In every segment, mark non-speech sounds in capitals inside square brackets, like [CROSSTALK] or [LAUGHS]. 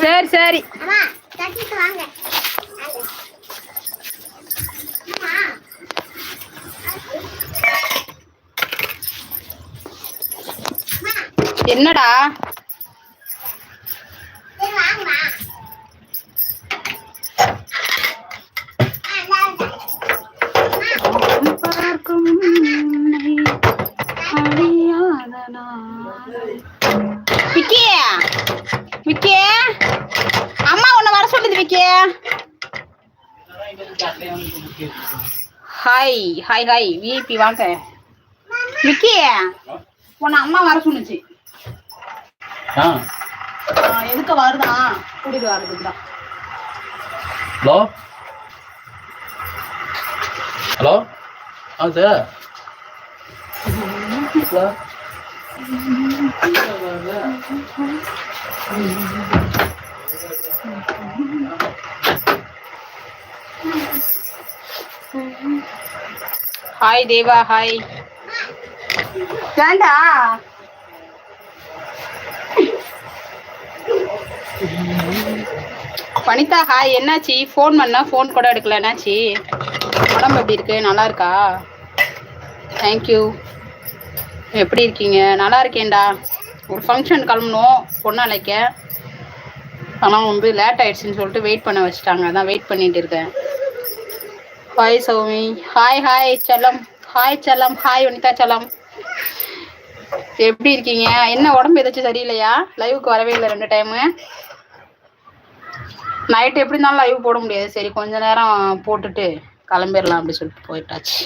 சரி சரி. அம்மா தட்டிட்டு வாங்க. அங்க. அம்மா. அம்மா, என்னடா? சரி விக்கி. அம்மா உன்னை வர சொல்லுது Vicky. Hi hi hi VIP வாங்க. விக்கி உன்னை அம்மா வர ஆ, எதுக்கு வருதான் கூட்டிட்டு வரதுக்கு தான். ஹலோ? ஹலோ? ஆ சார். [LAUGHS] ஹாய் தேவா ஹாய் ஏண்டா? வனிதா ஹாய் என்னாச்சு? ஃபோன் பண்ணா ஃபோன் கூட எடுக்கல. என்னாச்சு? உடம்பு எப்படி இருக்கு? நல்லா இருக்கா? தேங்க்யூ எப்படி இருக்கீங்க? நல்லா இருக்கேன்டா. ஒரு ஃபங்க்ஷன் கிளம்பணும் பொண்ணு அழைக்க. ஆனால் வந்து லேட் ஆயிடுச்சுன்னு சொல்லிட்டு வெயிட் பண்ண வச்சுட்டாங்க. அதான் வெயிட் பண்ணிட்டு இருக்கேன். ஹாய் சௌமி. ஹாய் ஹாய் செல்லம். ஹாய் செல்லம். ஹாய் வனிதா செல்லம். எப்படி இருக்கீங்க? என்ன உடம்பு ஏதாச்சும் சரியில்லையா? லைவுக்கு வரவே இல்லை ரெண்டு டைமு நைட் எப்படி இருந்தாலும் லைவ் போட முடியாது. சரி கொஞ்ச நேரம் போட்டுட்டு கிளம்பிடலாம் அப்படி சொல்லிட்டு போயிட்டாச்சு.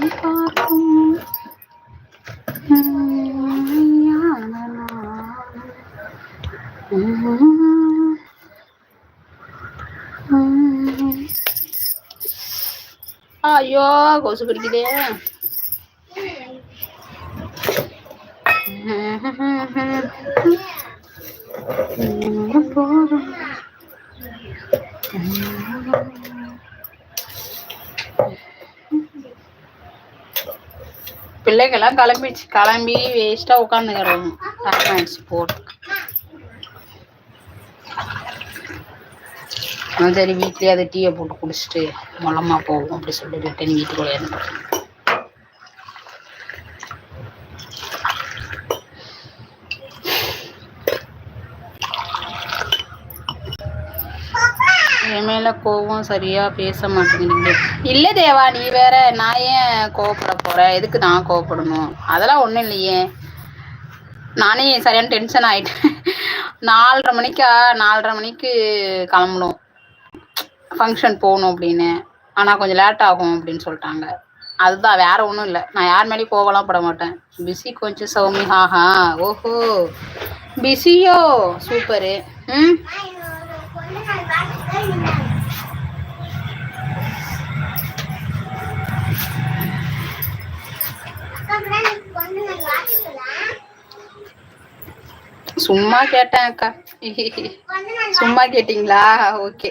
Hmm. Ayo, gak usah pergi deh. hmm, hmm. பிள்ளைகள்லாம் கிளம்பிடுச்சு. கிளம்பி வேஸ்டா உட்காந்துக்கிறோம். டைம் ஆயிடுச்சு போட்டு சரி வீட்லயே அதை டீயை போட்டு குடிச்சிட்டு மொளமா போகும் அப்படி சொல்லிட்டு ரிட்டன் வீட்டுக்குள்ளே இருந்து என் மேல கோவம் சரியா பேச மாட்டேங்குது இல்ல தேவா நீ வேற நான் ஏன் கோவப்பட போகிறேன் எதுக்கு நான் கோவப்படணும்? அதெல்லாம் ஒண்ணும் இல்லையே. நானே சரியான டென்ஷன் ஆயிட்டேன். நாலரை மணிக்கா நாலரை மணிக்கு கிளம்பணும் ஃபங்க்ஷன் போகணும் அப்படின்னு. ஆனால் கொஞ்சம் லேட் ஆகும் அப்படின்னு சொல்லிட்டாங்க. அதுதான் வேற ஒன்றும் இல்லை. நான் யார் மேலேயும் கோவலாம் பட மாட்டேன். பிஸி கொஞ்சம் சௌமி. ஆஹா ஓஹோ. பிஸியோ சூப்பரு ம் அம்மா, இன்னொரு பொண்ணு நாள் பார்த்துட்டு இருந்தாங்க. அக்கா, அப்புறம் எனக்கு பொண்ணு நாள் வாழ்த்துக்கலாம். சும்மா கேட்டேன் அக்கா. சும்மா கேட்டிங்களா? ஓகே.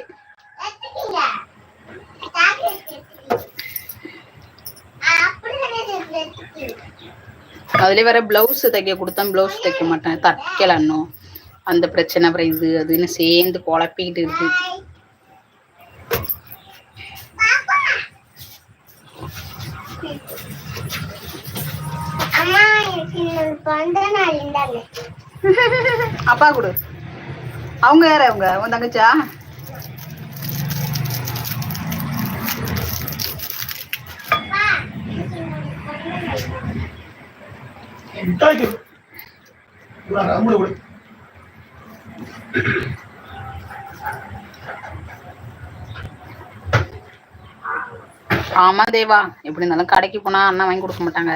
அதுல அதுலேயே வேற பிளவுஸ் தைக்க கொடுத்தேன். பிளவுஸ் தைக்க மாட்டேன். தைக்கல இன்னும் அந்த பிரச்சனை அப்புறம் இது அதுன்னு சேர்ந்து குழப்பிக்கிட்டு இருக்கு. அப்பா கொடு. அவங்க யாரு அவங்க? உன் தங்கச்சா? ஆமா தேவா. எப்படி இருந்தாலும் கடைக்கு போனா அண்ணா வாங்கி கொடுக்க மாட்டாங்க.